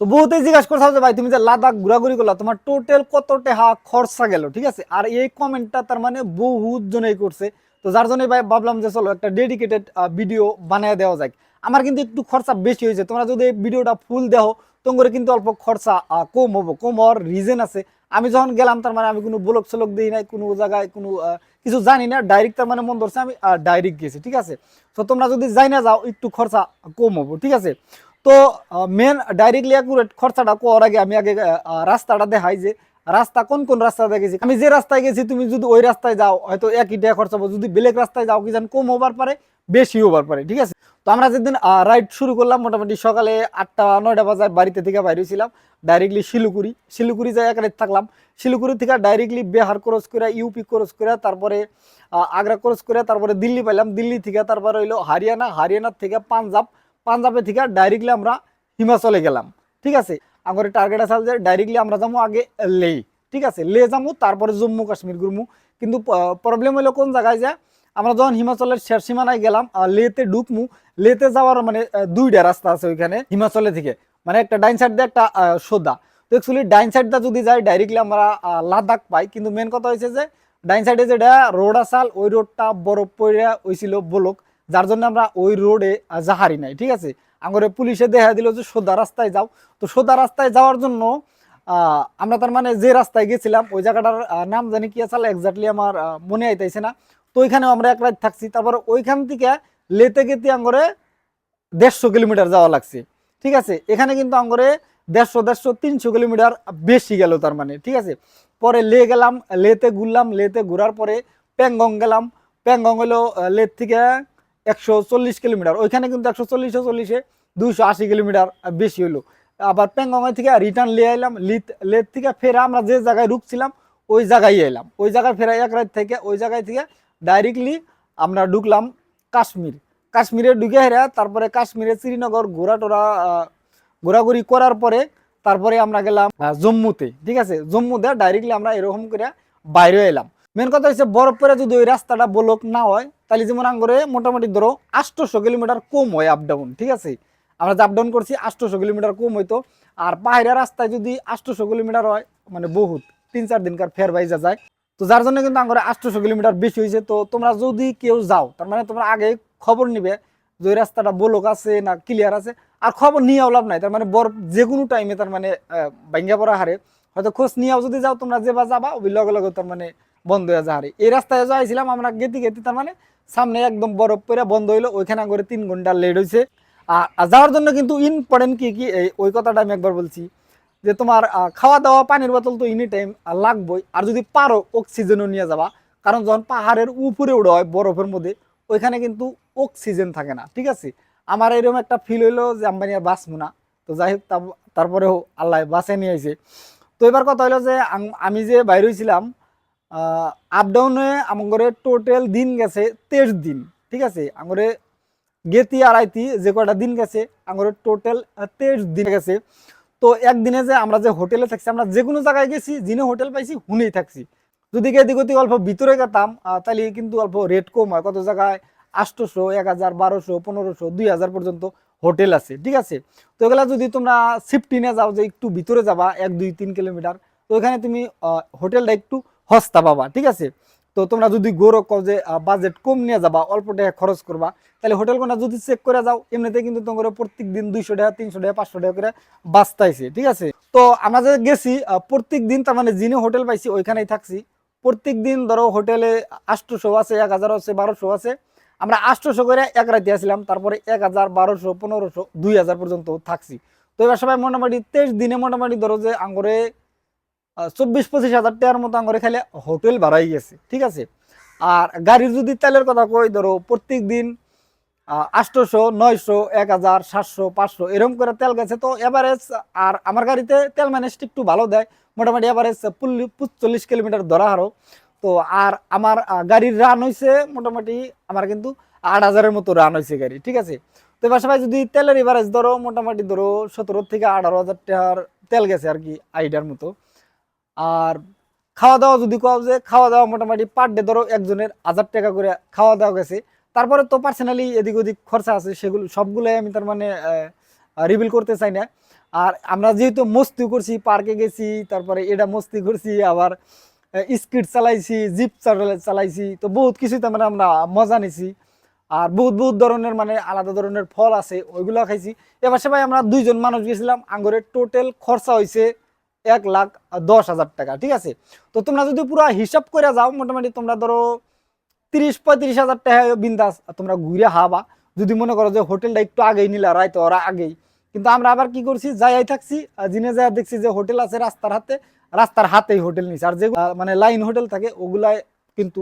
তো বহুতেই জিজ্ঞাসা করছ যে ভাই, তুমি যে লাদাখ ঘোরাঘুরি করলা, তোমার টোটাল কত টাকা খরচা গেল? ঠিক আছে? আর এই কমেন্টটা তার মানে বহুত জনেই করছে। তো যার জন্য ভাই ভাবলাম যে চলো একটা ডেডিকেটেড ভিডিও বানিয়ে দেওয়া যায় আমার কিন্তু একটু খরচা বেশি হয়েছে। তোমরা যদি ভিডিওটা ফুল দেও তোমার কিন্তু অল্প খরচা কম হব, কম হওয়ার রিজন আছে। আমি যখন গেলাম, তার মানে আমি কোনো ব্লক সলক দিই নাই, কোনো জায়গায় কোনো কিছু জানি না ডাইরেক্ট তার মানে মন ধরছে আমি ডাইরেক্ট গেছি, ঠিক আছে? তো তোমরা যদি যাই না যাও, একটু খরচা কম হব, ঠিক আছে? তো মেন ডাইরেক্টলি অ্যাকুরেট খরচাটা করার আগে আমি আগে রাস্তাটা দেখাই যে, রাস্তা কোন কোন রাস্তাতে গেছি। আমি যে রাস্তায় গেছি, তুমি যদি ওই রাস্তায় যাও, হয়তো একই টাকা খরচা হবে। যদি বেলেগ রাস্তায় যাও, কি জান কম হবার পারে বেশি হবার পারে, ঠিক আছে? তো আমরা যেদিন রাইড শুরু করলাম, মোটামুটি সকালে আটটা, নয়টা বাজার বাড়িতে থেকে বাইরে ছিলাম ডাইরেক্টলি শিলিগুড়ি। শিলিগুড়ি যাই এক রাত থাকলাম। শিলিগুড়ি থেকে ডাইরেক্টলি বিহার ক্রস করে ইউপি ক্রস করে, তারপরে আগ্রা ক্রস করে, তারপরে দিল্লি পাইলাম। দিল্লি থেকে তারপরে হইল হরিয়ানা। হরিয়ানার থেকে পাঞ্জাব। পাঞ্জাবে থেকে ডাইরেক্টলি আমরা হিমাচলে গেলাম। ঠিক আছে? আমার টার্গেট আছে যে ডাইরেক্টলি আমরা যাব আগে লে। ঠিক আছে? লে যাব, তারপরে জম্মু কাশ্মীর ঘুরমু কিন্তু প্রবলেম হলো কোন জায়গায় যে, আমরা যখন হিমাচলের শেষ সীমানায় গেলাম লেতে ঢুকমু লেতে যাওয়ার মানে দুইটা রাস্তা আছে ওইখানে হিমাচলে থেকে। মানে একটা ডাইন সাইড দিয়ে একটা সোদা তো অ্যাকচুয়ালি ডাইন সাইডটা যদি যাই ডাইরেক্টলি আমরা লাদাখ পাই। কিন্তু মেন কথা হয়েছে যে, ডাইন সাইডে যেটা রোড আসাল, ওই রোডটা বরফ পড়ে হয়েছিল বলক। যার জন্য আমরা ওই রোডে জাহারি নাই, ঠিক আছে? আঙরে পুলিশে দেখা দিল যে সোদা রাস্তায় যাও। তো সোদা রাস্তায় যাওয়ার জন্য আমরা তার মানে যে রাস্তায় গেছিলাম, ওই জায়গাটার নাম জানি কি আসলে এক্স্যাক্টলি আমার মনে আইতেছে না। তো ওইখানেও আমরা এক রাত থাকছি। তারপর ওইখান থেকে লেতে গেতে আঙ্গরে দেড়শো কিলোমিটার যাওয়া লাগছে। ঠিক আছে? এখানে কিন্তু আঙ্গরে দেড়শো দেড়শো, তিনশো কিলোমিটার বেশি গেল তার মানে। ঠিক আছে? পরে লে গেলাম, লেতে ঘুরলাম, লেতে ঘুরার পরে প্যাংগং গেলাম। প্যাংগং হলো লের থেকে একশো চল্লিশ কিলোমিটার। ওইখানে কিন্তু একশো চল্লিশে চল্লিশে দুইশো আশি কিলোমিটার বেশি হলো আবার প্যাংগং থেকে রিটার্ন লিয়ে এলাম লিত লেট থেকে ফেরা আমরা যে জায়গায় রুকছিলাম, ওই জায়গায় এলাম ওই জায়গায় ফেরা এক রাত থেকে, ওই জায়গায় থেকে ডাইরেক্টলি আমরা ঢুকলাম কাশ্মীর। কাশ্মীরে ঢুকে হেরা, তারপরে কাশ্মীরে শ্রীনগর ঘোরা টোরা ঘোরাঘুরি করার পরে তারপরে আমরা গেলাম জম্মুতে। ঠিক আছে? জম্মুতে ডাইরেক্টলি আমরা এরকম করে বাইরে এলাম মেন কথা হচ্ছে বরফ পরে যদি ওই রাস্তাটা বলক না হয়, তাহলে যেমন আঙ্গরে মোটামুটি ধরো আটশোশো কিলোমিটার কম হয় আপ ডাউন ঠিক আছে? আমরা যে আপ ডাউন করছি আটশোশো কিলোমিটার কম হইতো। আর পাহাড়ের রাস্তায় যদি আটশোশো কিলোমিটার হয় মানে বহুত, তিন চার দিনকার ফের বাইজা যায়। তো যার জন্য কিন্তু আঙ্গরে আটশোশো কিলোমিটার বেশি হয়েছে তো তোমরা যদি কেউ যাও, তার মানে তোমরা আগে খবর নিবে যে রাস্তাটা বলক আছে না ক্লিয়ার আছে। আর খবর নিয়েও লাভ নাই, তার মানে বরফ যে কোনো টাইমে তার মানে ভাঙ্গা পড়া হারে। হয়তো খোঁজ নিয়েও যদি যাও, তোমরা যে বা যাবা, ওই লগে লগে তার মানে বন্ধ হয়ে যা হারে এই রাস্তায় যাইছিলাম আমরা গেতে গেতে তার মানে সামনে একদম বরফ পরে বন্ধ হইল, ওইখানে করে তিন ঘণ্টা লেট হয়েছে আর যাওয়ার জন্য কিন্তু ইম্পর্টেন্ট কি কি ওই কথাটা আমি একবার বলছি, যে তোমার খাওয়া দাওয়া পানির বোতল তো এনি টাইম লাগবেই। আর যদি পারো অক্সিজেনও নিয়ে যাবা, কারণ যখন পাহাড়ের উপরে উড়ে হয় বরফের মধ্যে, ওইখানে কিন্তু অক্সিজেন থাকে না, ঠিক আছে? আমার এরকম একটা ফিল হইল যে আমি আর বাঁচবো না। তো যাই হোক তারপরেও আল্লাহ বাঁচে নিয়ে আইছে। তো এবার কথা হলো যে আমি যে বাইরে হয়েছিলাম আপ ডাউনে আমার টোটাল দিন গেছে তেইশ দিন, ঠিক আছে? আমার গেতি আড়াইতি যে কয়টা দিন গেছে আমার টোটাল তেইশ দিন গেছে। তো একদিনে যে আমরা যে হোটেলে থাকছি, আমরা যে কোনো জায়গায় গেছি, যিনি হোটেল পাইছি, হুনেই থাকছি। যদি গেদি গতি অল্প ভিতরে গেতাম তাহলে কিন্তু অল্প রেট কম হয়। কত জায়গায়? আটশোশো, এক হাজার, বারোশো, পনেরোশো, দুই হাজার পর্যন্ত হোটেল আছে, ঠিক আছে? তো এগুলা যদি তোমরা সিফটিনে যাও, যে একটু ভিতরে যাবা, এক, দুই, তিন কিলোমিটার, তো ওইখানে তুমি হোটেলটা একটু সস্তা পাবা, ঠিক আছে? তো তোমরা যদি গৌরব কও যে বাজেট কম নিয়ে যাবা, অল্প টাকা খরচ করবা, তাহলে হোটেল কোনটা যদি চেক করে যাও, এমনিতে কিন্তু তোমার প্রত্যেক দিন দুইশো টাকা, তিনশো টাকা, পাঁচশো টাকা করে বাঁচতাইছে, ঠিক আছে? তো আমরা যে গেছি প্রত্যেক দিন তার মানে যিনি হোটেল পাইছি, ওইখানেই থাকছি। প্রত্যেক দিন ধরো হোটেলে আটশোশো আছে, এক হাজার আছে, বারোশো আছে। আমরা আটশোশো করে এক রাতে আসলাম, তারপরে এক হাজার, বারোশো, পনেরোশো, দুই হাজার পর্যন্ত থাকছি। তো এবার সবাই মোটামুটি তেইশ দিনে মোটামুটি ধরো যে আঙ্গরে চব্বিশ পঁচিশ হাজার টাকার মতো আঙ্গরে খাইলে হোটেল ভাড়াই গেছে, ঠিক আছে? আর গাড়ির যদি তেলের কথা কই, ধরো প্রত্যেক দিন আটশোশো নয়শো, এক হাজার, সাতশো, পাঁচশো, এরকম করে তেল গেছে, তো এভারেজ আর আমার গাড়িতে তেল ম্যানেজ একটু ভালো দেয়, মোটামুটি এভারেজ চল্লিশ কিলোমিটার ধরা হারো। তো আর আমার গাড়ির রান হয়েছে মোটামুটি আমার কিন্তু আট হাজারের মতো রান হয়েছে গাড়ি, ঠিক আছে? তো সবাই যদি তেলের এভারেজ ধরো, মোটামুটি ধরো সতেরো থেকে আঠারো হাজার টাকার তেল গেছে আর কি, আইডিয়ার মতো। আর খাওয়া দাওয়া যদি কও যে খাওয়া দাওয়া মোটামুটি পার ডে ধরো একজনের হাজার টাকা করে খাওয়া দাওয়া গেছে। তারপরে তো পার্সোনালি এদিক ওদিক খরচা আছে, সেগুলো সবগুলোই আমি তার মানে রিভিল করতে চাই না। আর আমরা যেহেতু মস্তি করছি পার্কে গেছি, তারপরে এটা মস্তি করছি, আবার স্কিট চালাইছি জিপ চালাইছি, তো বহুত কিছুই তার মানে আমরা মজা নিছি। আর বহুত বহুত ধরনের মানে আলাদা ধরনের ফল আছে ওইগুলো খাইছি। এবার সে ভাই আমরা দুইজন মানুষ গেছিলাম, আঙ্গুরের টোটাল খরচা হয়েছে এক লাখ দশ হাজার টাকা, ঠিক আছে? তো তোমরা যদি পুরো হিসাব করে যাও, মোটামুটি তোমরা ধরো তিরিশ পঁয়ত্রিশ হাজার টাকা বিন্দাস তোমরা ঘুরে হাবা। যদি মনে করো যে হোটেলটা একটু আগেই নিলা, রাইতো ওরা আগেই। কিন্তু আমরা আবার কি করছি যাই থাকছি জিনে যাই দেখছি যে হোটেল আছে রাস্তার হাতে, রাস্তার হাতেই হোটেল নিছে। আর যে মানে লাইন হোটেল থাকে ওগুলায় কিন্তু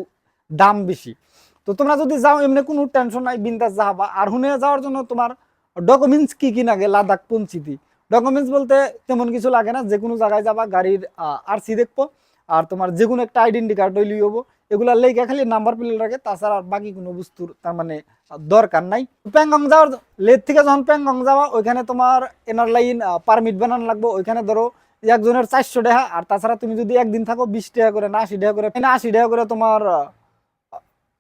দাম বেশি। তো তোমরা যদি যাও, এমনি কোনো টেনশন নাই, বিন্দাস যাবা। আর হুনে যাওয়ার জন্য তোমার ডকুমেন্টস কি কি লাগে, লাদাখ পৌঁছিতি ডকুমেন্টস বলতে তেমন কিছু লাগে না যে কোনো জায়গায় যাবা, গাড়ির আরসি দেখব, আর তোমার যে কোনো একটা আইডেন্টি কার্ড হইলেই হব এগুলা লেগে খালি নাম্বার প্লেট রাখে, তাছাড়া আর বাকি কোনো বস্তুর তার মানে দরকার নাই। প্যাংগং যাওয়ার লেট থেকে যখন প্যাংগং যাওয়া ওইখানে তোমার এনার লাইন পারমিট বানানো লাগবে, ওইখানে ধরো একজনের চারশো টাকা, আর তাছাড়া তুমি যদি একদিন থাকো বিশ টাকা করে, না আশি টাকা করে, না আশি টাকা করে তোমার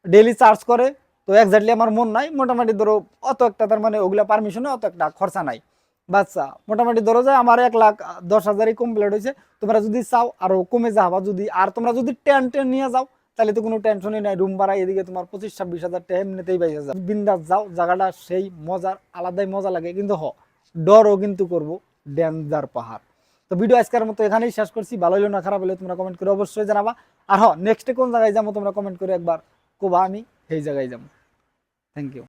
ডেলি চার্জ করে, তো এক্স্যাক্টলি আমার মন নাই, মোটামুটি ধরো অত একটা তার মানে ওগুলা পারমিশনে অত একটা খরচা নাই। বাচ্চা, মোটামুটি ধরো যে আমার এক লাখ দশ হাজারই কমপ্লিট হয়েছে, তোমরা যদি চাও আরও কমে যাবা যদি, আর তোমরা যদি টেন টেন নিয়ে যাও, তাহলে তো কোনো টেনশনই নাই রুম ভাড়া এদিকে তোমার পঁচিশ ছাব্বিশ হাজার টাকা এমনিতেই পাইছে যাও বিন্দাস যাও, জায়গাটা সেই মজার, আলাদাই মজা লাগে। কিন্তু হ, ডরও কিন্তু করব ডেঞ্জার পাহাড়। তো ভিডিও আজকের মতো এখানেই শেষ করছি। ভালো হলো না খারাপ হলে তোমরা কমেন্ট করে অবশ্যই জানাবা। আর হ নেক্সটে কোন জায়গায় যাব তোমরা কমেন্ট করে একবার কোবা আমি, সেই জায়গায় যাব। Thank you